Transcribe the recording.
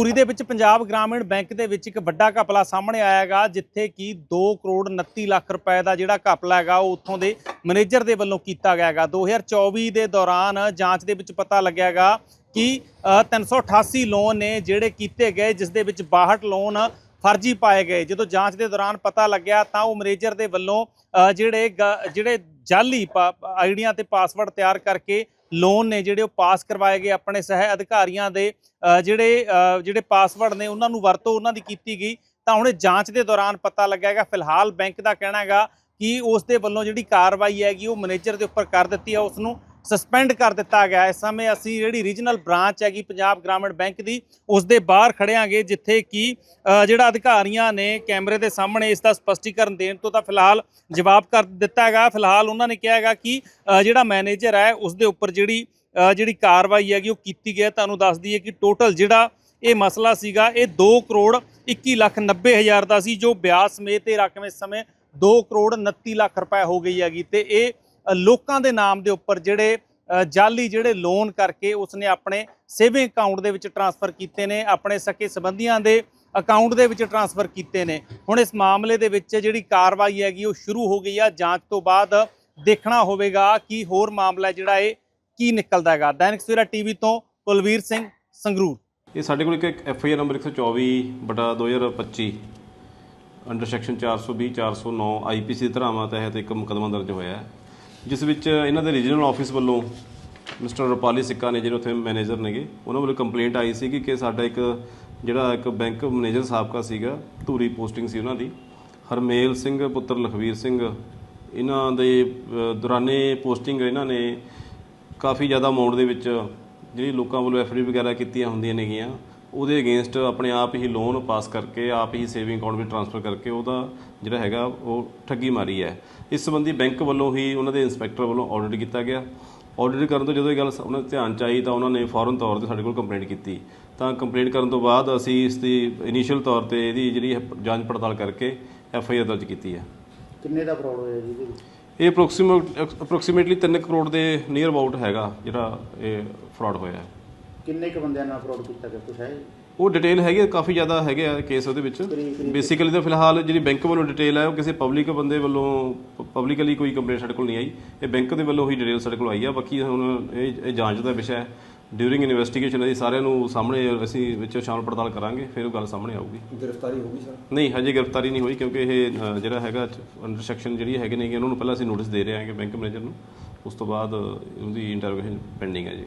ਧੂਰੀ ਦੇ ਵਿੱਚ ਪੰਜਾਬ ਗ੍ਰਾਮੀਣ ਬੈਂਕ ਦੇ ਵਿੱਚ ਇੱਕ ਵੱਡਾ ਘਪਲਾ ਸਾਹਮਣੇ ਆਇਆ ਹੈਗਾ ਜਿੱਥੇ ਕਿ 2 ਕਰੋੜ 29 ਲੱਖ ਰੁਪਏ ਦਾ ਜਿਹੜਾ ਘਪਲਾ ਹੈਗਾ ਉਹ ਉੱਥੋਂ ਦੇ ਮੈਨੇਜਰ ਦੇ ਵੱਲੋਂ ਕੀਤਾ ਗਿਆ ਹੈਗਾ। 2024 ਦੇ ਦੌਰਾਨ ਜਾਂਚ ਦੇ ਵਿੱਚ ਪਤਾ ਲੱਗਿਆ ਹੈਗਾ ਕਿ ਅ, 388 ਲੋਨ ਨੇ ਜਿਹੜੇ ਕੀਤੇ ਗਏ ਜਿਸ ਦੇ ਵਿੱਚ 62 ਲੋਨ ਫਰਜ਼ੀ ਪਾਏ ਗਏ। ਜਦੋਂ ਜਾਂਚ ਦੇ ਦੌਰਾਨ ਪਤਾ ਲੱਗਿਆ ਤਾਂ ਉਹ ਮੈਨੇਜਰ ਦੇ ਵੱਲੋਂ ਜਿਹੜੇ ਗ- ਜਿਹੜੇ ਜਾਲੀ ਆਈਡੀਆਂ ਤੇ ਪਾਸਵਰਡ ਤਿਆਰ ਕਰਕੇ ਲੋਨ ਨੇ ਜਿਹੜੇ ਉਹ ਪਾਸ ਕਰਵਾਏ ਗਏ ਆਪਣੇ ਸਹਿ ਅਧਿਕਾਰੀਆਂ ਦੇ ਜਿਹੜੇ ਜਿਹੜੇ ਪਾਸਵਰਡ ਨੇ ਉਹਨਾਂ ਨੂੰ ਵਰਤੋਂ ਉਹਨਾਂ ਦੀ ਕੀਤੀ ਗਈ। ਤਾਂ ਹੁਣ ਜਾਂਚ ਦੇ ਦੌਰਾਨ ਪਤਾ ਲੱਗਿਆਗਾ ਫਿਲਹਾਲ ਬੈਂਕ ਦਾ ਕਹਿਣਾ ਹੈਗਾ ਕਿ ਉਸ ਦੇ ਵੱਲੋਂ ਜਿਹੜੀ ਕਾਰਵਾਈ ਹੈਗੀ ਉਹ ਮੈਨੇਜਰ ਦੇ ਉੱਪਰ ਕਰ ਦਿੱਤੀ ਹੈ ਉਸ ਨੂੰ ਸਸਪੈਂਡ ਕਰ ਦਿੱਤਾ ਗਿਆ। ਇਸ ਸਮੇਂ ਅਸੀਂ ਜਿਹੜੀ ਰੀਜਨਲ ਬ੍ਰਾਂਚ ਹੈਗੀ ਪੰਜਾਬ ਗ੍ਰਾਮੀਣ ਬੈਂਕ ਦੀ ਉਸ ਦੇ ਬਾਹਰ ਖੜਿਆਂਗੇ ਜਿੱਥੇ ਕਿ ਜਿਹੜਾ ਅਧਿਕਾਰੀਆਂ ਨੇ ਕੈਮਰੇ ਦੇ ਸਾਹਮਣੇ ਇਸ ਦਾ ਸਪਸ਼ਟੀਕਰਨ ਦੇਣ ਤੋਂ ਤਾਂ ਫਿਲਹਾਲ ਜਵਾਬ ਕਰ ਦਿੱਤਾ ਹੈਗਾ। ਫਿਲਹਾਲ ਉਹਨਾਂ ਨੇ ਕਿਹਾ ਹੈਗਾ ਕਿ ਜਿਹੜਾ ਮੈਨੇਜਰ ਹੈ ਉਸ ਦੇ ਉੱਪਰ ਜਿਹੜੀ ਜਿਹੜੀ ਕਾਰਵਾਈ ਹੈਗੀ ਉਹ ਕੀਤੀ ਗਈ ਹੈ। ਤੁਹਾਨੂੰ ਦੱਸ ਦਈਏ ਕਿ ਟੋਟਲ ਜਿਹੜਾ ਇਹ ਮਸਲਾ ਸੀਗਾ, ਇਹ 2 ਕਰੋੜ 21 ਲੱਖ 90 ਹਜ਼ਾਰ ਦਾ ਸੀ, ਜੋ ਬਿਆਸ ਸਮੇਤ ਇਹ ਰਕਮ ਇਸ ਸਮੇਂ 2 ਕਰੋੜ 29 ਲੱਖ ਰੁਪਏ ਹੋ ਗਈ ਹੈਗੀ। ਤੇ ਇਹ ਲੋਕਾਂ ਦੇ ਨਾਮ ਦੇ ਉੱਪਰ ਜਿਹੜੇ ਅ, ਜਾਲੀ ਜਿਹੜੇ ਲੋਨ ਕਰਕੇ ਉਸਨੇ ਆਪਣੇ ਸੇਵਿੰਗ ਅਕਾਊਂਟ ਦੇ ਵਿੱਚ ਟਰਾਂਸਫਰ ਕੀਤੇ ਨੇ ਆਪਣੇ ਸਕੇ ਸੰਬੰਧੀਆਂ ਦੇ ਅਕਾਊਂਟ ਦੇ ਵਿੱਚ ਟਰਾਂਸਫਰ ਕੀਤੇ ਨੇ। ਹੁਣ ਇਸ ਮਾਮਲੇ ਦੇ ਵਿੱਚ ਜਿਹੜੀ ਕਾਰਵਾਈ ਹੈਗੀ ਉਹ ਸ਼ੁਰੂ ਹੋ ਗਈ ਆ ਜਾਂਚ ਤੋਂ ਬਾਅਦ ਦੇਖਣਾ ਹੋਵੇਗਾ ਕਿ ਹੋਰ ਮਾਮਲਾ ਜਿਹੜਾ ਇਹ ਕੀ ਨਿਕਲਦਾ ਹੈਗਾ। ਦੈਨਿਕ ਸਵੇਰਾ ਟੀਵੀ ਤੋਂ ਕੁਲਵੀਰ ਸਿੰਘ ਸੰਗਰੂਰ। ਇਹ ਸਾਡੇ ਕੋਲ ਇੱਕ ਐਫ ਆਈ ਆਰ ਨੰਬਰ 124 ਬਟਾ 2025 ਅੰਡਰ ਸੈਕਸ਼ਨ 420 409 ਆਈਪੀਸੀ ਦੀ ਧਾਰਾਵਾਂ ਤਹਿਤ ਇੱਕ ਮੁਕੱਦਮਾ ਦਰਜ ਹੋਇਆ ਹੈ। ਜਿਸ ਵਿੱਚ ਇਹਨਾਂ ਦੇ ਰੀਜਨਲ ਆਫਿਸ ਵੱਲੋਂ ਮਿਸਟਰ ਰੁਪਾਲੀ ਸਿੱਕਾ ਨੇ ਜਿਹੜੇ ਉੱਥੇ ਮੈਨੇਜਰ ਨੇਗੇ, ਉਹਨਾਂ ਵੱਲੋਂ ਕੰਪਲੇਂਟ ਆਈ ਸੀ ਕਿ ਸਾਡਾ ਇੱਕ ਜਿਹੜਾ ਇੱਕ ਬੈਂਕ ਮੈਨੇਜਰ ਸਾਬਕਾ ਸੀਗਾ, ਧੂਰੀ ਪੋਸਟਿੰਗ ਸੀ ਉਹਨਾਂ ਦੀ। ਹਰਮੇਲ ਸਿੰਘ, ਪੁੱਤਰ ਲਖਵੀਰ ਸਿੰਘ, ਇਹਨਾਂ ਦੇ ਦੌਰਾਨੇ ਪੋਸਟਿੰਗ ਇਹਨਾਂ ਨੇ ਕਾਫੀ ਜ਼ਿਆਦਾ ਅਮਾਉਂਟ ਦੇ ਵਿੱਚ ਜਿਹੜੀ ਲੋਕਾਂ ਵੱਲੋਂ ਐਫਡੀ ਵਗੈਰਾ ਕੀਤੀਆਂ ਹੁੰਦੀਆਂ ਨੇਗੀਆਂ। ਉਹਦੇ ਅਗੇਂਸਟ ਆਪਣੇ ਆਪ ਹੀ ਲੋਨ ਪਾਸ ਕਰਕੇ ਆਪ ਹੀ ਸੇਵਿੰਗ ਅਕਾਊਂਟ ਵਿੱਚ ਟ੍ਰਾਂਸਫਰ ਕਰਕੇ ਉਹਦਾ ਜਿਹੜਾ ਹੈਗਾ ਉਹ ਠੱਗੀ ਮਾਰੀ ਹੈ। ਇਸ ਸੰਬੰਧੀ ਬੈਂਕ ਵੱਲੋਂ ਹੀ ਉਹਨਾਂ ਦੇ ਇੰਸਪੈਕਟਰ ਵੱਲੋਂ ਆਡਿਟ ਕੀਤਾ ਗਿਆ। ਆਡਿਟ ਕਰਨ ਤੋਂ ਜਦੋਂ ਇਹ ਗੱਲ ਉਹਨਾਂ ਦੇ ਧਿਆਨ ਚ ਆਈ ਤਾਂ ਉਹਨਾਂ ਨੇ ਫੌਰਨ ਤੌਰ ਤੇ ਸਾਡੇ ਕੋਲ ਕੰਪਲੇਂਟ ਕੀਤੀ। ਤਾਂ ਕੰਪਲੇਂਟ ਕਰਨ ਤੋਂ ਬਾਅਦ ਅਸੀਂ ਇਸ ਦੀ ਇਨੀਸ਼ੀਅਲ ਤੌਰ ਤੇ ਇਹਦੀ ਜਿਹੜੀ ਜਾਂਚ ਪੜਤਾਲ ਕਰਕੇ ਐਫ ਆਈ ਆਰ ਦਰਜ ਕੀਤੀ ਹੈ। ਕਿੰਨੇ ਦਾ ਫਰਾਡ ਹੋਇਆ ਜੀ ਇਹਦੇ ਵਿੱਚ? ਇਹ ਅਪਰੋਕਸੀਮੇਟਲੀ 3 ਕਰੋੜ ਦੇ ਨੀਅਰ ਅਬਾਊਟ ਹੈਗਾ ਜਿਹੜਾ ਇਹ ਫਰਾਡ ਹੋਇਆ ਹੈ। ਕਿੰਨੇ ਕ ਬੰਦਿਆਂ ਨਾਲ ਫਰਾਡ ਕੀਤਾ ਗਿਆ? ਕੁਛ ਹੈ ਉਹ ਡਿਟੇਲ ਹੈਗੀ ਹੈ, ਕਾਫੀ ਜ਼ਿਆਦਾ ਹੈਗੇ ਆ ਕੇਸ ਉਹਦੇ ਵਿੱਚ। ਬੇਸਿਕਲੀ ਤਾਂ ਫਿਲਹਾਲ ਜਿਹੜੀ ਬੈਂਕ ਵੱਲੋਂ ਡਿਟੇਲ ਹੈ ਉਹ ਕਿਸੇ ਪਬਲਿਕ ਬੰਦੇ ਵੱਲੋਂ ਪਬਲਿਕਲੀ ਕੋਈ ਕੰਪਲੇਂਟ ਸਾਡੇ ਕੋਲ ਨਹੀਂ ਆਈ। ਇਹ ਬੈਂਕ ਦੇ ਵੱਲੋਂ ਹੀ ਡਿਟੇਲ ਸਾਡੇ ਕੋਲ ਆਈ ਆ। ਬਾਕੀ ਹੁਣ ਇਹ ਇਹ ਜਾਂਚ ਦਾ ਵਿਸ਼ਾ ਹੈ। ਡਿਊਰਿੰਗ ਇਨਵੈਸਟੀਗੇਸ਼ਨ ਅਸੀਂ ਸਾਰਿਆਂ ਨੂੰ ਸਾਹਮਣੇ ਅਸੀਂ ਵਿੱਚ ਸ਼ਾਮਲ ਪੜਤਾਲ ਕਰਾਂਗੇ ਫਿਰ ਉਹ ਗੱਲ ਸਾਹਮਣੇ ਆਊਗੀ। ਗ੍ਰਿਫਤਾਰੀ ਹੋ ਗਈ ਸਰ? ਨਹੀਂ ਹਜੇ ਗ੍ਰਿਫਤਾਰੀ ਨਹੀਂ ਹੋਈ ਕਿਉਂਕਿ ਇਹ ਅ, ਜਿਹੜਾ ਹੈਗਾ ਅੰਡਰ ਸੈਕਸ਼ਨ ਜਿਹੜੀ ਹੈਗੇ ਨੇ ਉਹਨਾਂ ਨੂੰ ਪਹਿਲਾਂ ਅਸੀਂ ਨੋਟਿਸ ਦੇ ਰਹੇ ਹਾਂ ਕਿ ਬੈਂਕ ਮੈਨੇਜਰ ਨੂੰ। ਉਸ ਤੋਂ ਬਾਅਦ ਉਹਦੀ ਇੰਟਰੋਗੇਸ਼ਨ ਪੈਂਡਿੰਗ ਹੈ ਜੀ।